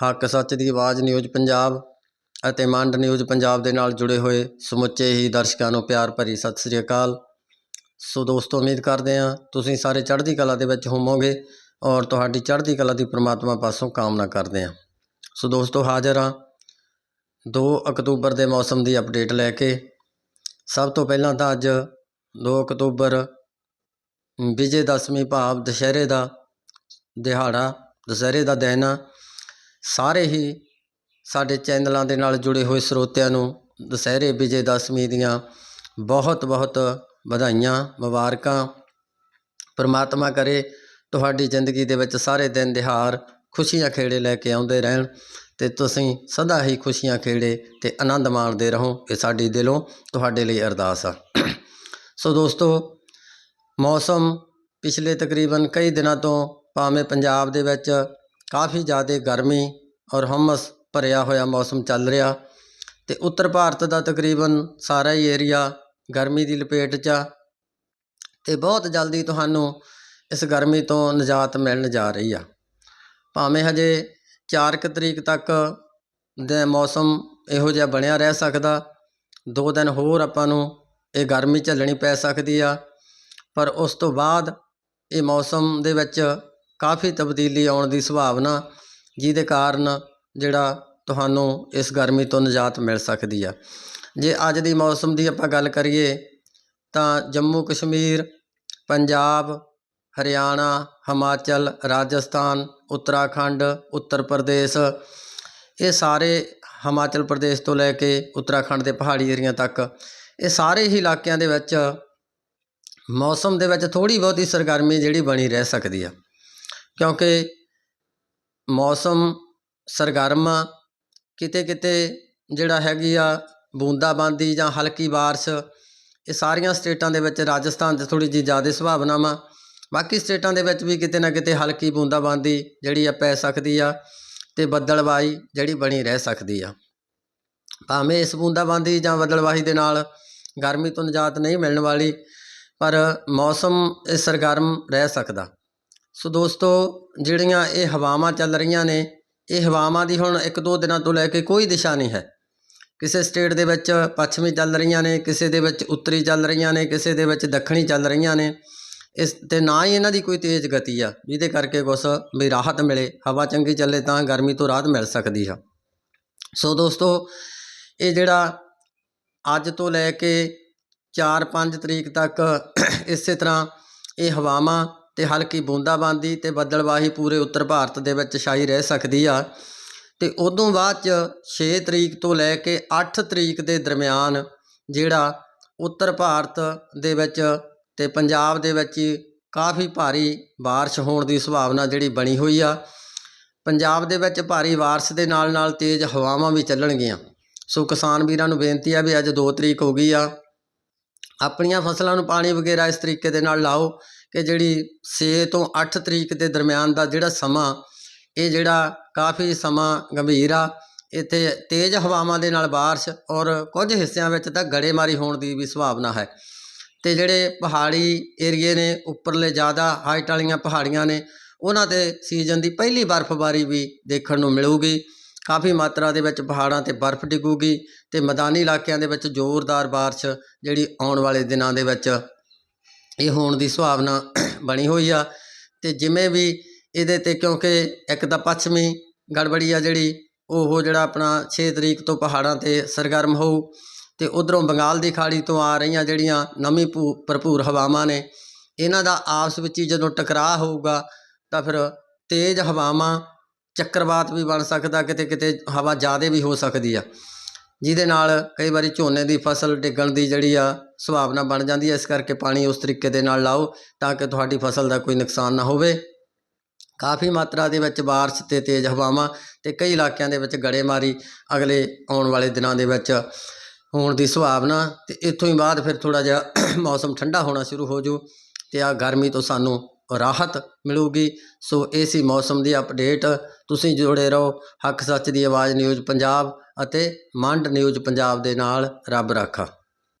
ਹੱਕ ਸੱਚ ਦੀ ਆਵਾਜ਼ ਨਿਊਜ਼ ਪੰਜਾਬ ਅਤੇ ਮੰਡ ਨਿਊਜ਼ ਪੰਜਾਬ ਦੇ ਨਾਲ ਜੁੜੇ ਹੋਏ ਸਮੁੱਚੇ ਹੀ ਦਰਸ਼ਕਾਂ ਨੂੰ ਪਿਆਰ ਭਰੀ ਸਤਿ ਸ੍ਰੀ ਅਕਾਲ। ਸੋ ਦੋਸਤੋ, ਉਮੀਦ ਕਰਦੇ ਹਾਂ ਤੁਸੀਂ ਸਾਰੇ ਚੜ੍ਹਦੀ ਕਲਾ ਦੇ ਵਿੱਚ ਹੋਵੋਗੇ ਔਰ ਤੁਹਾਡੀ ਚੜ੍ਹਦੀ ਕਲਾ ਦੀ ਪ੍ਰਮਾਤਮਾ ਪਾਸੋਂ ਕਾਮਨਾ ਕਰਦੇ ਹਾਂ। ਸੋ ਦੋਸਤੋ, ਹਾਜ਼ਰ ਹਾਂ 2 ਅਕਤੂਬਰ ਦੇ ਮੌਸਮ ਦੀ ਅਪਡੇਟ ਲੈ ਕੇ। ਸਭ ਤੋਂ ਪਹਿਲਾਂ ਤਾਂ ਅੱਜ 2 ਅਕਤੂਬਰ ਵਿਜੇ ਦਸ਼ਮੀ ਭਾਵ ਦੁਸ਼ਹਿਰੇ ਦਾ ਦਿਹਾੜਾ, ਦੁਸ਼ਹਿਰੇ ਦਾ ਦਿਨ ਸਾਰੇ ਹੀ ਸਾਡੇ ਚੈਨਲਾਂ ਦੇ ਨਾਲ ਜੁੜੇ ਹੋਏ ਸਰੋਤਿਆਂ ਨੂੰ ਦੁਸਹਿਰੇ ਵਿਜੇ ਦਸ਼ਮੀ ਦੀਆਂ ਬਹੁਤ ਬਹੁਤ ਵਧਾਈਆਂ, ਮੁਬਾਰਕਾਂ। ਪਰਮਾਤਮਾ ਕਰੇ ਤੁਹਾਡੀ ਜ਼ਿੰਦਗੀ ਦੇ ਵਿੱਚ ਸਾਰੇ ਦਿਨ ਦਿਹਾਰ ਖੁਸ਼ੀਆਂ ਖੇੜੇ ਲੈ ਕੇ ਆਉਂਦੇ ਰਹਿਣ ਤੇ ਤੁਸੀਂ ਸਦਾ ਹੀ ਖੁਸ਼ੀਆਂ ਖੇੜੇ ਤੇ ਆਨੰਦ ਮਾਣਦੇ ਰਹੋ। ਇਹ ਸਾਡੀ ਦਿਲੋਂ ਤੁਹਾਡੇ ਲਈ ਅਰਦਾਸ ਆ। ਸੋ ਦੋਸਤੋ, ਮੌਸਮ ਪਿਛਲੇ ਤਕਰੀਬਨ ਕਈ ਦਿਨਾਂ ਤੋਂ ਭਾਵੇਂ ਪੰਜਾਬ ਦੇ ਵਿੱਚ ਕਾਫੀ ਜ਼ਿਆਦਾ ਗਰਮੀ ਔਰ ਹਮਸ ਭਰਿਆ ਹੋਇਆ ਮੌਸਮ ਚੱਲ ਰਿਹਾ ਅਤੇ ਉੱਤਰ ਭਾਰਤ ਦਾ ਤਕਰੀਬਨ ਸਾਰਾ ਹੀ ਏਰੀਆ ਗਰਮੀ ਦੀ ਲਪੇਟ 'ਚ ਆ ਅਤੇ ਬਹੁਤ ਜਲਦੀ ਤੁਹਾਨੂੰ ਇਸ ਗਰਮੀ ਤੋਂ ਨਿਜਾਤ ਮਿਲਣ ਜਾ ਰਹੀ ਆ। ਭਾਵੇਂ ਹਜੇ ਚਾਰ ਕੁ ਤਰੀਕ ਤੱਕ ਦੇ ਮੌਸਮ ਇਹੋ ਜਿਹਾ ਬਣਿਆ ਰਹਿ ਸਕਦਾ, ਦੋ ਦਿਨ ਹੋਰ ਆਪਾਂ ਨੂੰ ਇਹ ਗਰਮੀ ਝੱਲਣੀ ਪੈ ਸਕਦੀ ਆ, ਪਰ ਉਸ ਤੋਂ ਬਾਅਦ ਇਹ ਮੌਸਮ ਦੇ ਵਿੱਚ ਕਾਫੀ ਤਬਦੀਲੀ ਆਉਣ ਦੀ ਸੰਭਾਵਨਾ, ਜਿਹਦੇ ਕਾਰਨ ਜਿਹੜਾ ਤੁਹਾਨੂੰ ਇਸ ਗਰਮੀ ਤੋਂ ਨਿਜਾਤ ਮਿਲ ਸਕਦੀ ਆ। ਜੇ ਅੱਜ ਦੀ ਮੌਸਮ ਦੀ ਆਪਾਂ ਗੱਲ ਕਰੀਏ, ਤਾਂ ਜੰਮੂ ਕਸ਼ਮੀਰ, ਪੰਜਾਬ, ਹਰਿਆਣਾ, ਹਿਮਾਚਲ, ਰਾਜਸਥਾਨ, ਉੱਤਰਾਖੰਡ, ਉੱਤਰ ਪ੍ਰਦੇਸ਼, ਇਹ ਸਾਰੇ ਹਿਮਾਚਲ ਪ੍ਰਦੇਸ਼ ਤੋਂ ਲੈ ਕੇ ਉੱਤਰਾਖੰਡ ਦੇ ਪਹਾੜੀ ਏਰੀਆ ਤੱਕ, ਇਹ ਸਾਰੇ ਹੀ ਇਲਾਕਿਆਂ ਦੇ ਵਿੱਚ ਮੌਸਮ ਦੇ ਵਿੱਚ ਥੋੜੀ ਬਹੁਤੀ ਸਰਗਰਮੀ ਜਿਹੜੀ ਬਣੀ ਰਹਿ ਸਕਦੀ ਆ। ਕਿਉਂਕਿ ਮੌਸਮ, ਸਰਗਰਮ ਕਿਤੇ ਕਿਤੇ ਜਿਹੜਾ ਹੈਗੀ ਆ ਬੂੰਦਾਬਾਂਦੀ ਜਾਂ ਹਲਕੀ ਬਾਰਿਸ਼, ਇਹ ਸਾਰੀਆਂ ਸਟੇਟਾਂ ਦੇ ਵਿੱਚ, ਰਾਜਸਥਾਨ 'ਚ ਥੋੜ੍ਹੀ ਜਿਹੀ ਜ਼ਿਆਦਾ ਸੰਭਾਵਨਾਵਾਂ। ਬਾਕੀ ਸਟੇਟਾਂ ਦੇ ਵਿੱਚ ਵੀ ਕਿਤੇ ਨਾ ਕਿਤੇ ਹਲਕੀ ਬੂੰਦਾਬਾਂਦੀ ਜਿਹੜੀ ਆ ਪੈ ਸਕਦੀ ਆ ਅਤੇ ਬੱਦਲਵਾਈ ਜਿਹੜੀ ਬਣੀ ਰਹਿ ਸਕਦੀ ਆ। ਭਾਵੇਂ ਇਸ ਬੂੰਦਾਬਾਂਦੀ ਜਾਂ ਬੱਦਲਵਾਈ ਦੇ ਨਾਲ ਗਰਮੀ ਤੋਂ ਨਿਜਾਤ ਨਹੀਂ ਮਿਲਣ ਵਾਲੀ, ਪਰ ਮੌਸਮ, ਇਹ ਸਰਗਰਮ ਰਹਿ ਸਕਦਾ। ਸੋ ਦੋਸਤੋ, ਜਿਹੜੀਆਂ ਇਹ ਹਵਾਵਾਂ ਚੱਲ ਰਹੀਆਂ ਨੇ, ਇਹ ਹਵਾਵਾਂ ਦੀ ਹੁਣ ਇੱਕ ਦੋ ਦਿਨਾਂ ਤੋਂ ਲੈ ਕੇ ਕੋਈ ਦਿਸ਼ਾ ਨਹੀਂ ਹੈ। ਕਿਸੇ ਸਟੇਟ ਦੇ ਵਿੱਚ ਪੱਛਮੀ ਚੱਲ ਰਹੀਆਂ ਨੇ, ਕਿਸੇ ਦੇ ਵਿੱਚ ਉੱਤਰੀ ਚੱਲ ਰਹੀਆਂ ਨੇ, ਕਿਸੇ ਦੇ ਵਿੱਚ ਦੱਖਣੀ ਚੱਲ ਰਹੀਆਂ ਨੇ। ਇਸ ਤੇ ਨਾ ਹੀ ਇਹਨਾਂ ਦੀ ਕੋਈ ਤੇਜ਼ ਗਤੀ ਆ, ਜਿਹਦੇ ਕਰਕੇ ਕੁਛ ਵੀ ਰਾਹਤ ਮਿਲੇ। ਹਵਾ ਚੰਗੀ ਚੱਲੇ ਤਾਂ ਗਰਮੀ ਤੋਂ ਰਾਹਤ ਮਿਲ ਸਕਦੀ ਆ। ਸੋ ਦੋਸਤੋ, ਇਹ ਜਿਹੜਾ ਅੱਜ ਤੋਂ ਲੈ ਕੇ 4-5 ਤਰੀਕ ਤੱਕ ਇਸੇ ਤਰ੍ਹਾਂ ਇਹ ਹਵਾਵਾਂ ਅਤੇ ਹਲਕੀ ਬੂੰਦਾਬਾਂਦੀ ਅਤੇ ਬੱਦਲਵਾਹੀ ਪੂਰੇ ਉੱਤਰ ਭਾਰਤ ਦੇ ਵਿੱਚ ਛਾਈ ਰਹਿ ਸਕਦੀ ਆ। ਅਤੇ ਉਦੋਂ ਬਾਅਦ 'ਚ ਛੇ ਤਰੀਕ ਤੋਂ ਲੈ ਕੇ ਅੱਠ ਤਰੀਕ ਦੇ ਦਰਮਿਆਨ ਜਿਹੜਾ ਉੱਤਰ ਭਾਰਤ ਦੇ ਵਿੱਚ ਅਤੇ ਪੰਜਾਬ ਦੇ ਵਿੱਚ ਕਾਫੀ ਭਾਰੀ ਬਾਰਿਸ਼ ਹੋਣ ਦੀ ਸੰਭਾਵਨਾ ਜਿਹੜੀ ਬਣੀ ਹੋਈ ਆ। ਪੰਜਾਬ ਦੇ ਵਿੱਚ ਭਾਰੀ ਬਾਰਿਸ਼ ਦੇ ਨਾਲ ਨਾਲ ਤੇਜ਼ ਹਵਾਵਾਂ ਵੀ ਚੱਲਣਗੀਆਂ। ਸੋ ਕਿਸਾਨ ਵੀਰਾਂ ਨੂੰ ਬੇਨਤੀ ਆ ਵੀ ਅੱਜ 2 ਤਰੀਕ ਹੋ ਗਈ ਆ। ਆਪਣੀਆਂ ਫਸਲਾਂ ਨੂੰ ਪਾਣੀ ਵਗੈਰਾ ਇਸ ਤਰੀਕੇ ਦੇ ਨਾਲ ਲਾਓ। ਕਿ ਜਿਹੜੀ ਛੇ ਤੋਂ ਅੱਠ ਤਰੀਕ ਦੇ ਦਰਮਿਆਨ ਦਾ ਜਿਹੜਾ ਸਮਾਂ, ਇਹ ਜਿਹੜਾ ਕਾਫੀ ਸਮਾਂ ਗੰਭੀਰ ਆ। ਇੱਥੇ ਤੇਜ਼ ਹਵਾਵਾਂ ਦੇ ਨਾਲ ਬਾਰਿਸ਼ ਔਰ ਕੁਝ ਹਿੱਸਿਆਂ ਵਿੱਚ ਤਾਂ ਗੜੇਮਾਰੀ ਹੋਣ ਦੀ ਵੀ ਸੰਭਾਵਨਾ ਹੈ। ਅਤੇ ਜਿਹੜੇ ਪਹਾੜੀ ਏਰੀਏ ਨੇ, ਉੱਪਰਲੇ ਜ਼ਿਆਦਾ ਹਾਈਟ ਵਾਲੀਆਂ ਪਹਾੜੀਆਂ ਨੇ, ਉਹਨਾਂ 'ਤੇ ਸੀਜ਼ਨ ਦੀ ਪਹਿਲੀ ਬਰਫ਼ਬਾਰੀ ਵੀ ਦੇਖਣ ਨੂੰ ਮਿਲੂਗੀ। ਕਾਫੀ ਮਾਤਰਾ ਦੇ ਵਿੱਚ ਪਹਾੜਾਂ 'ਤੇ ਬਰਫ਼ ਡਿੱਗੂਗੀ ਅਤੇ ਮੈਦਾਨੀ ਇਲਾਕਿਆਂ ਦੇ ਵਿੱਚ ਜ਼ੋਰਦਾਰ ਬਾਰਿਸ਼ ਜਿਹੜੀ ਆਉਣ ਵਾਲੇ ਦਿਨਾਂ ਦੇ ਵਿੱਚ ਇਹ ਹੋਣ ਦੀ ਸੰਭਾਵਨਾ ਬਣੀ ਹੋਈ ਆ। ਅਤੇ ਜਿਵੇਂ ਵੀ ਇਹਦੇ ਤੇ ਕਿਉਂਕਿ ਇੱਕ ਤਾਂ ਪੱਛਮੀ ਗੜਬੜੀ ਆ ਜਿਹੜੀ, ਉਹ ਜਿਹੜਾ ਆਪਣਾ ਛੇ ਤਰੀਕ ਤੋਂ ਪਹਾੜਾਂ ਤੇ ਸਰਗਰਮ ਹੋਊ ਅਤੇ ਉਧਰੋਂ ਬੰਗਾਲ ਦੀ ਖਾੜੀ ਤੋਂ ਆ ਰਹੀਆਂ ਜਿਹੜੀਆਂ ਨਮੀ ਭੂ, ਭਰਪੂਰ ਹਵਾਵਾਂ ਨੇ, ਇਹਨਾਂ ਦਾ ਆਪਸ ਵਿੱਚ ਹੀ ਜਦੋਂ ਟਕਰਾਅ ਹੋਊਗਾ ਤਾਂ ਫਿਰ ਤੇਜ਼ ਹਵਾਵਾਂ, ਚੱਕਰਵਾਤ ਵੀ ਬਣ ਸਕਦਾ ਕਿਤੇ ਕਿਤੇ ਹਵਾ ਜ਼ਿਆਦਾ ਵੀ ਹੋ ਸਕਦੀ ਆ। ਜਿਹਦੇ ਨਾਲ ਕਈ ਵਾਰੀ ਝੋਨੇ ਦੀ ਫਸਲ ਡਿੱਗਣ ਦੀ ਜਿਹੜੀ ਆ ਸੰਭਾਵਨਾ ਬਣ ਜਾਂਦੀ ਹੈ ਇਸ ਕਰਕੇ ਪਾਣੀ ਉਸ ਤਰੀਕੇ ਦੇ ਨਾਲ ਲਾਓ ਤਾਂ ਕਿ ਤੁਹਾਡੀ ਫਸਲ ਦਾ ਕੋਈ ਨੁਕਸਾਨ ਨਾ ਹੋਵੇ ਕਾਫੀ ਮਾਤਰਾ ਦੇ ਵਿੱਚ بارش ਤੇ ਤੇਜ਼ ਹਵਾਵਾਂ ਤੇ ਕਈ ਇਲਾਕਿਆਂ ਦੇ ਵਿੱਚ ਗੜੇਮਾਰੀ ਅਗਲੇ ਆਉਣ ਵਾਲੇ ਦਿਨਾਂ ਦੇ ਵਿੱਚ ਹੋਣ ਦੀ ਸੰਭਾਵਨਾ ਤੇ ਇੱਥੋਂ ਹੀ ਬਾਅਦ ਫਿਰ ਥੋੜਾ ਜਿਹਾ ਮੌਸਮ ਠੰਡਾ ਹੋਣਾ ਸ਼ੁਰੂ ਹੋ ਜੂ ਤੇ ਆ ਗਰਮੀ ਤੋਂ ਸਾਨੂੰ ਰਾਹਤ ਮਿਲੂਗੀ ਸੋ ਇਹ ਸੀ ਮੌਸਮ ਦੀ ਅਪਡੇਟ ਤੁਸੀਂ ਜੁੜੇ ਰਹੋ ਹੱਕ ਸੱਚ ਦੀ ਆਵਾਜ਼ ਨਿਊਜ਼ ਪੰਜਾਬ ਅਤੇ ਮੰਡ ਨਿਊਜ਼ ਪੰਜਾਬ ਦੇ ਨਾਲ ਰੱਬ ਰਾਖਾ।